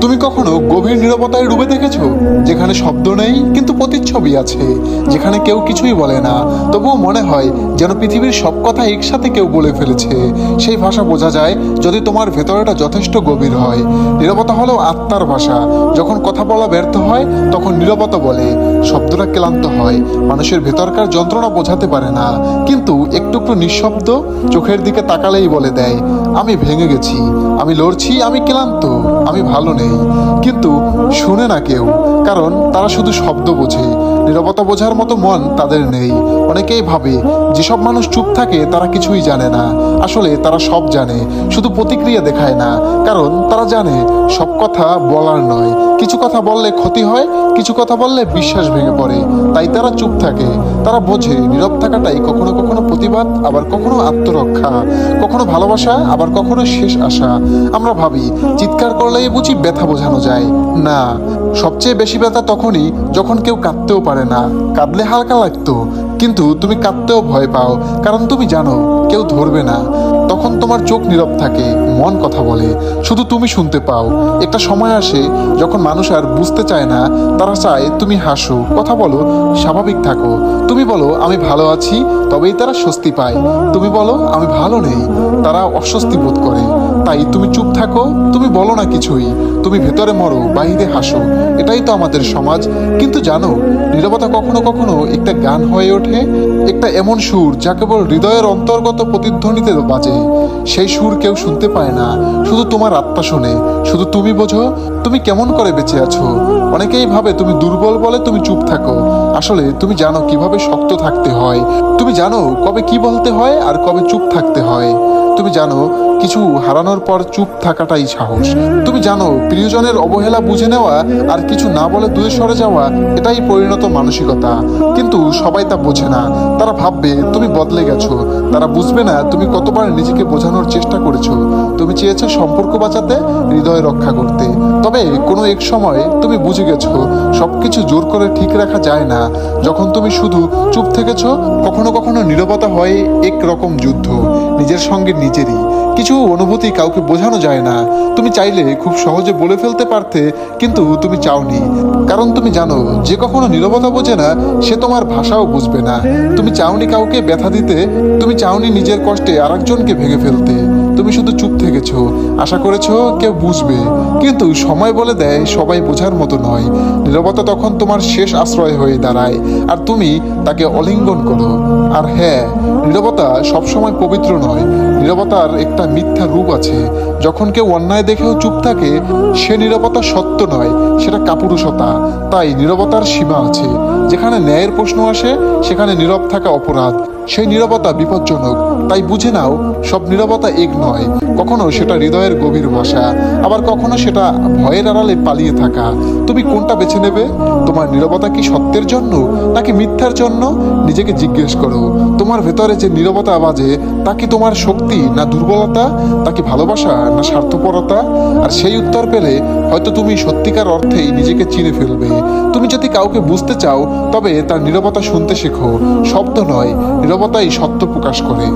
তুমি কখনো গভীর নীরবতায় ডুবে দেখেছ? যেখানে শব্দ নেই, কিন্তু প্রতিচ্ছবি আছে। যেখানে কেউ কিছুই বলে না। তবুও মনে হয় যেন পৃথিবীর সব কথা একসাথে কেউ বলে ফেলেছে। সেই ভাষা বোঝা যায় যদি তোমার ভেতরটা যথেষ্ট গভীর হয়। নীরবতা হলো আত্মার ভাষা। যখন কথা বলা ব্যর্থ হয়, তখন নীরবতা বলে। শব্দটা ক্লান্ত হয়। মানুষের ভেতরকার যন্ত্রণা বোঝাতে পারে না। কিন্তু একটু একটু নিঃশব্দ চোখের দিকে তাকালেই বলে দেয়, আমি ভেঙে গেছি। আমি লড়ছি, আমি ক্লান্ত। আমি ভালো নেই। কিন্তু শুনে না কেউ কারণ তারা শুধু শব্দ বোঝে, নীরবতা বোঝার মতো মন তাদের নেই। অনেকেই ভাবে, যেসব মানুষ চুপ থাকে তারা কিছুই জানে না। আসলে তারা সব জানে, শুধু প্রতিক্রিয়া দেখায় না। কারণ তারা জানে, সব কথা বলার নয়। কিছু কথা বললে ক্ষতি হয়, কিছু কথা বললে বিশ্বাস ভেঙে পড়ে। তাই তারা চুপ থাকে। তারা বোঝে, নীরব থাকাটাই কখনো কখনো প্রতিবাদ, আবার কখনো আত্মরক্ষা। কখনো ভালোবাসা, আবার কখনো শেষ আশা। আমরা ভাবি, চিৎকার করলেই বুঝি ব্যথা বোঝানো যায়। না সবচেয়ে বেশি ব্যথা তখনই যখন কেউ কাঁদতেও পারে না। কাঁদলে হালকা লাগতো, কিন্তু তুমি কাঁদতেও ভয় পাও, কারণ তুমি জানো, কেউ ধরবে না। তখন তোমার চোখ নীরব থাকে, মন কথা বলে, শুধু তুমি শুনতে পাও। একটা সময় আসে যখন মানুষ আর বুঝতে চায় না, তারা চায় তুমি হাসো, কথা বলো, স্বাভাবিক থাকো। তুমি বলো, আমি ভালো আছি, তবেই তারা স্বস্তি পায়। তুমি বলো, আমি ভালো নেই, তারা অস্বস্তি বোধ করে। তাই তুমি চুপ থাকো, তুমি বলো না কিছুই। তুমি ভেতরে মরো বাইরে হাসো। এটাই তো আমাদের সমাজ। কিন্তু জানো, নীরবতা কখনো কখনো একটা গান হয়ে ওঠে, একটা এমন সুর যা কেবল হৃদয়ের অন্তর্গত প্রতিধ্বনিতে বাজে। সেই সুর কেউ শুনতে পায় না, শুধু তোমার আত্মা শোনে। শুধু তুমি বোঝো, তুমি কেমন করে বেঁচে আছো? অনেকেই ভাবে তুমি দুর্বল বলে তুমি চুপ থাকো। আসলে তুমি জানো কীভাবে শক্ত থাকতে হয়। তুমি জানো কবে কি বলতে হয় আর কবে চুপ থাকতে হয়। তুমি জানো কিছু হারানোর পর চুপ থাকাটাই সাহস। তুমি জানো, প্রিয়জনের অবহেলা বুঝে নেওয়া আর কিছু না বলে দূরে সরে যাওয়া, এটাই পরিণত মানসিকতা। কিন্তু সবাই তা বোঝে না। তারা ভাববে, তুমি বদলে গেছো। তারা বুঝবে না, তুমি কতবার নিজেকে বোঝানোর চেষ্টা করেছ। তুমি চেয়েছো সম্পর্ক বাঁচাতে, হৃদয় রক্ষা করতে। তবে কোনো এক সময় তুমি বুঝে গেছো, সবকিছু জোর করে ঠিক রাখা যায় না। যখন তুমি শুধু চুপ থেকেছো, কখনো কখনো নীরবতা হয় এক রকম যুদ্ধ। নিজের সঙ্গে নিজেরই। কিছু অনুভূতি কাউকে বোঝানো যায় না। তুমি চাইলে খুব সহজে বলে ফেলতে পারতে, কিন্তু তুমি চাওনি। কারণ তুমি জানো, যে কখনো নীরবতা বোঝে না, সে তোমার ভাষাও বুঝবে না। তুমি চাওনি কাউকে ব্যথা দিতে, তুমি চাওনি নিজের কষ্টে আরেকজনকে ভেঙে ফেলতে। তুমি শুধু চুপ থেকেছো। আশা করেছ কেউ বুঝবে। কিন্তু সময় বলে দেয়, সবাই বোঝার মতো নয়। নীরবতা তখন তোমার শেষ আশ্রয় হয়ে দাঁড়ায়। আর তুমি তাকে অলিঙ্গন করো। আর হ্যাঁ নিরবতা সবসময় পবিত্র নয়। নিরবতার একটা মিথ্যা রূপ আছে। যখন কেউ অন্যায় দেখেও চুপ থাকে, সে নিরবতা সত্য নয়, সেটা কাপুরুষতা। তাই নিরবতার সীমা আছে। যেখানে ন্যায়ের প্রশ্ন আসে, সেখানে নীরব থাকা অপরাধ। সেই নীরবতা বিপজ্জনক। তাই বুঝে নাও, সব নীরবতা এক নয়। কখনো সেটা হৃদয়ের গভীর ভাষা, আবার কখনো সেটা ভয়ের আড়ালে পালিয়ে থাকা। তুমি কোনটা বেছে নেবে? তোমার নীরবতা কি সত্যের জন্য, নাকি মিথ্যার জন্য? নিজেকে জিজ্ঞেস করো। তোমার ভেতরে যে নীরবতা বাজে, তা কি তোমার শক্তি না দুর্বলতা? তা কি ভালোবাসা না স্বার্থপরতা? আর সেই উত্তর পেলে হয়তো তুমি সত্যিকার অর্থেই নিজেকে চিনে ফেলবে। তুমি যদি কাউকে বুঝতে চাও, তবে তার নীরবতা শুনতে শেখো। শব্দ নয় নীরবতাই সত্য প্রকাশ করে।